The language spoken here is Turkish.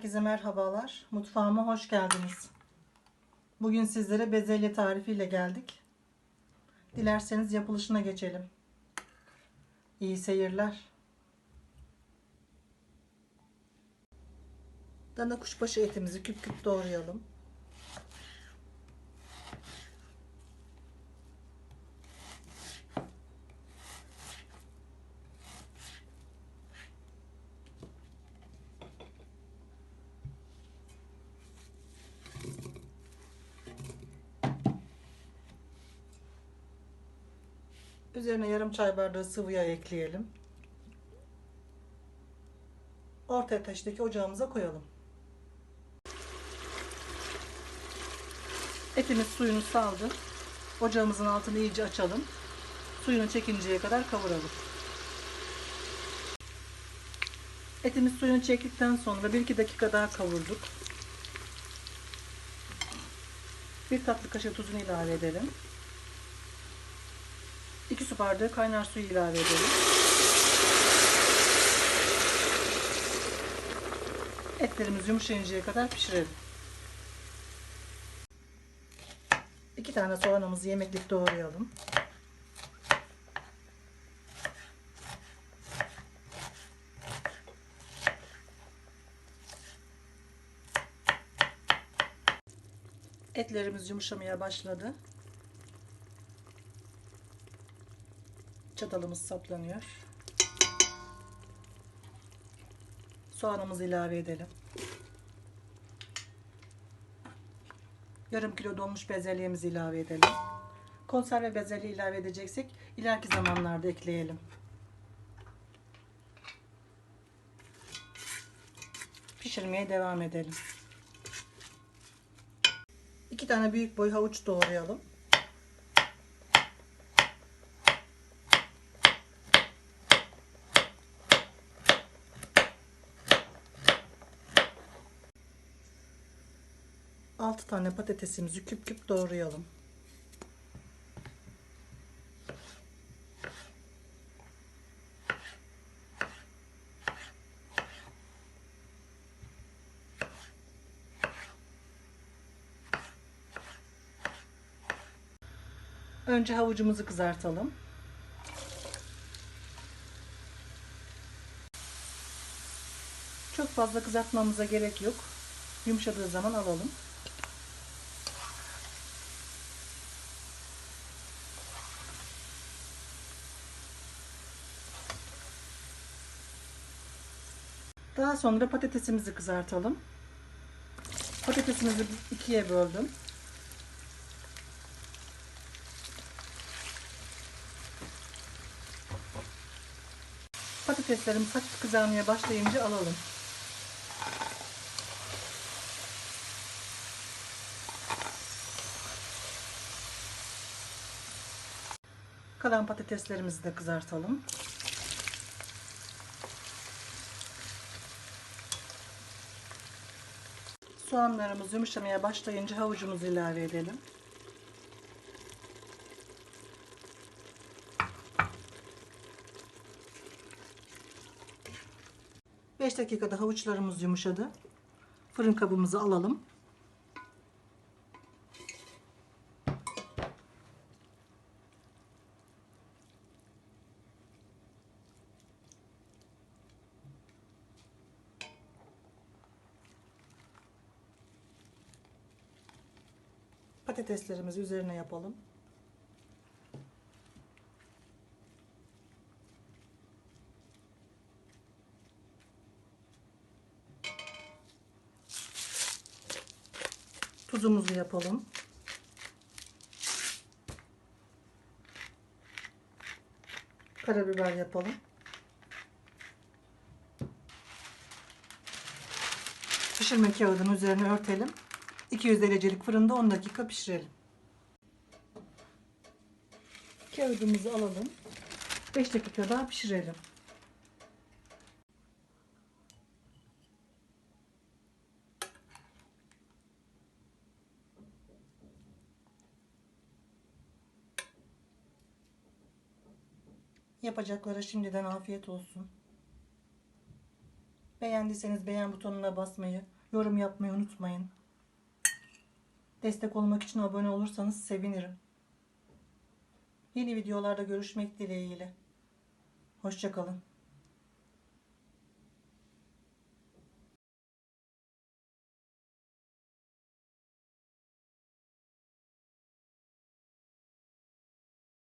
Herkese merhabalar. Mutfağıma hoş geldiniz. Bugün sizlere bezelye tarifiyle geldik. Dilerseniz yapılışına geçelim. İyi seyirler. Dana kuşbaşı etimizi küp küp doğrayalım. Üzerine yarım çay bardağı sıvı yağ ekleyelim. Orta ateşteki ocağımıza koyalım. Etimiz suyunu saldı. Ocağımızın altını iyice açalım. Suyunu çekinceye kadar kavuralım. Etimiz suyunu çektikten sonra 1-2 dakika daha kavurduk. Bir tatlı kaşığı tuzunu ilave edelim. 2 su bardağı kaynar suyu ilave edelim. Etlerimiz yumuşayıncaya kadar pişirelim. 2 tane soğanımızı yemeklik doğrayalım. Etlerimiz yumuşamaya başladı. Çatalımız saplanıyor. Soğanımızı ilave edelim. Yarım kilo donmuş bezelyemizi ilave edelim. Konserve bezelye ilave edeceksek ileriki zamanlarda ekleyelim. Pişirmeye devam edelim. İki tane büyük boy havuç doğrayalım. Altı tane patatesimizi küp küp doğrayalım. Önce havucumuzu kızartalım. Çok fazla kızartmamıza gerek yok. Yumuşadığı zaman alalım. Daha sonra patatesimizi kızartalım. Patatesimizi ikiye böldüm. Patateslerimiz hafif kızarmaya başlayınca alalım. Kalan patateslerimizi de kızartalım. Soğanlarımız yumuşamaya başlayınca havucumuzu ilave edelim. Beş dakikada havuçlarımız yumuşadı. Fırın kabımızı alalım. Patateslerimizi üzerine yapalım. Tuzumuzu yapalım. Karabiber yapalım. Pişirme kağıdının üzerine örtelim. 200 derecelik fırında 10 dakika pişirelim. Kağıdımızı alalım. 5 dakika daha pişirelim. Yapacaklara şimdiden afiyet olsun. Beğendiyseniz beğen butonuna basmayı, yorum yapmayı unutmayın. Destek olmak için abone olursanız sevinirim. Yeni videolarda görüşmek dileğiyle. Hoşçakalın.